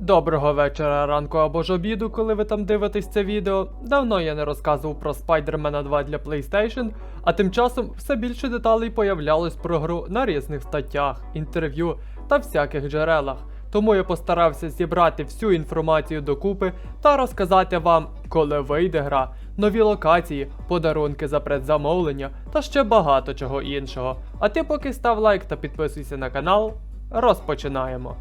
Доброго вечора, ранку або ж обіду, коли ви там дивитесь це відео. Давно я не розказував про Spider-Man 2 для PlayStation, а тим часом все більше деталей появлялось про гру на різних статтях, інтерв'ю та всяких джерелах. Тому я постарався зібрати всю інформацію докупи та розказати вам, коли вийде гра, нові локації, подарунки за предзамовлення та ще багато чого іншого. А ти поки став лайк та підписуйся на канал. Розпочинаємо.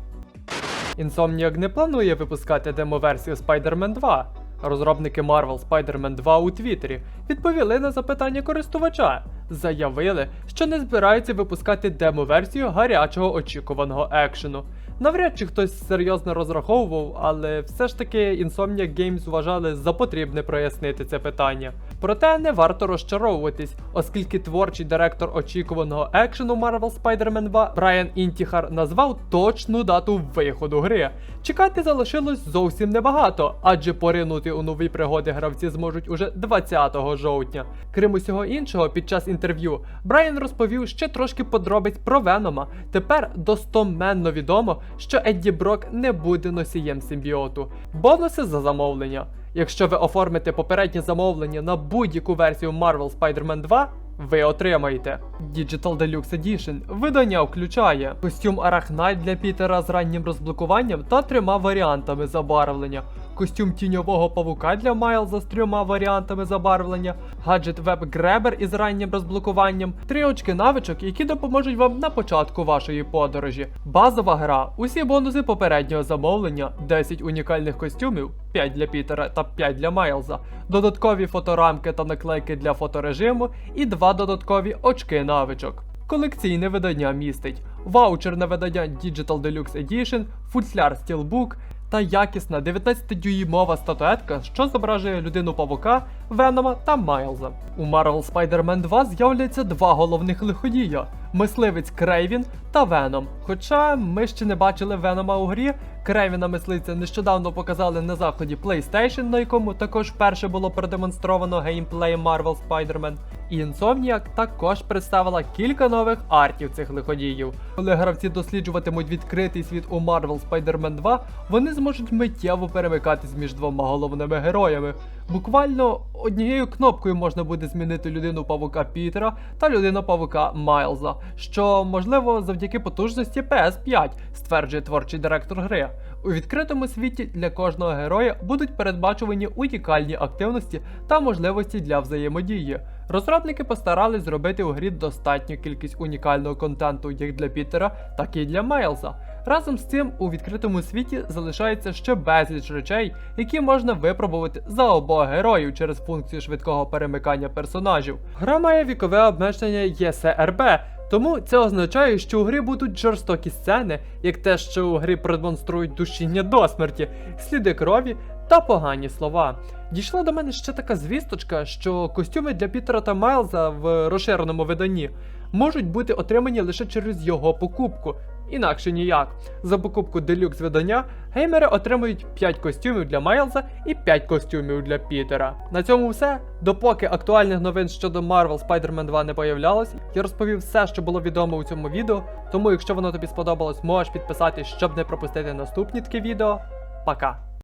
Insomniac не планує випускати демо-версію Spider-Man 2. Розробники Marvel Spider-Man 2 у Твіттері відповіли на запитання користувача. Заявили, що не збираються випускати демо-версію гарячого очікуваного екшену. Навряд чи хтось серйозно розраховував, але все ж таки Insomniac Games вважали за потрібне прояснити це питання. Проте не варто розчаровуватись, оскільки творчий директор очікуваного екшену Marvel Spider-Man 2 Брайан Інтіхар назвав точну дату виходу гри. Чекати залишилось зовсім небагато, адже поринути у нові пригоди гравці зможуть уже 20 жовтня. Крім усього іншого, під час інтерв'ю Брайан розповів ще трошки подробиць про Венома. Тепер достоменно відомо, що Едді Брок не буде носієм симбіоту. Бонуси за замовлення. Якщо ви оформите попереднє замовлення на будь-яку версію Marvel Spider-Man 2, ви отримаєте Digital Deluxe Edition. Видання включає костюм Арахнайт для Пітера з раннім розблокуванням та трьома варіантами забарвлення. Костюм тіньового павука для Майлза з трьома варіантами забарвлення, гаджет Grabber із раннім розблокуванням, три очки навичок, які допоможуть вам на початку вашої подорожі. Базова гра, усі бонуси попереднього замовлення, 10 унікальних костюмів, 5 для Пітера та 5 для Майлза, додаткові фоторамки та наклейки для фоторежиму і два додаткові очки навичок. Колекційне видання містить ваучер на видання Digital Deluxe Edition, футляр Steelbook та якісна 19-дюймова статуетка, що зображує людину павука, Венома та Майлза. У Marvel Spider-Man 2 з'являться два головних лиходія: мисливець Крейвін та Веном. Хоча ми ще не бачили Венома у грі, Крейвіна мисливця нещодавно показали на заході PlayStation, на якому також вперше було продемонстровано геймплей Marvel Spider-Man. І Insomniac також представила кілька нових артів цих лиходіїв. Коли гравці досліджуватимуть відкритий світ у Marvel Spider-Man 2, вони зможуть миттєво перемикатись між двома головними героями. Буквально однією кнопкою можна буде змінити людину павука Пітера та людину павука Майлза, що можливо завдяки потужності PS5, стверджує творчий директор гри. У відкритому світі для кожного героя будуть передбачувані унікальні активності та можливості для взаємодії. Розробники постарались зробити у грі достатню кількість унікального контенту як для Пітера, так і для Майлза. Разом з цим у відкритому світі залишається ще безліч речей, які можна випробувати за обох героїв через функцію швидкого перемикання персонажів. Гра має вікове обмеження ЄСРБ, тому це означає, що у грі будуть жорстокі сцени, як те, що у грі продемонструють душіння до смерті, сліди крові та погані слова. Дійшла до мене ще така звісточка, що костюми для Пітера та Майлза в розширеному виданні можуть бути отримані лише через його покупку. Інакше ніяк. За покупку делюкс видання геймери отримують 5 костюмів для Майлза і 5 костюмів для Пітера. На цьому все. Допоки актуальних новин щодо Marvel Spider-Man 2 не появлялось, я розповів все, що було відомо у цьому відео. Тому, якщо воно тобі сподобалось, можеш підписатись, щоб не пропустити наступні такі відео. Пока!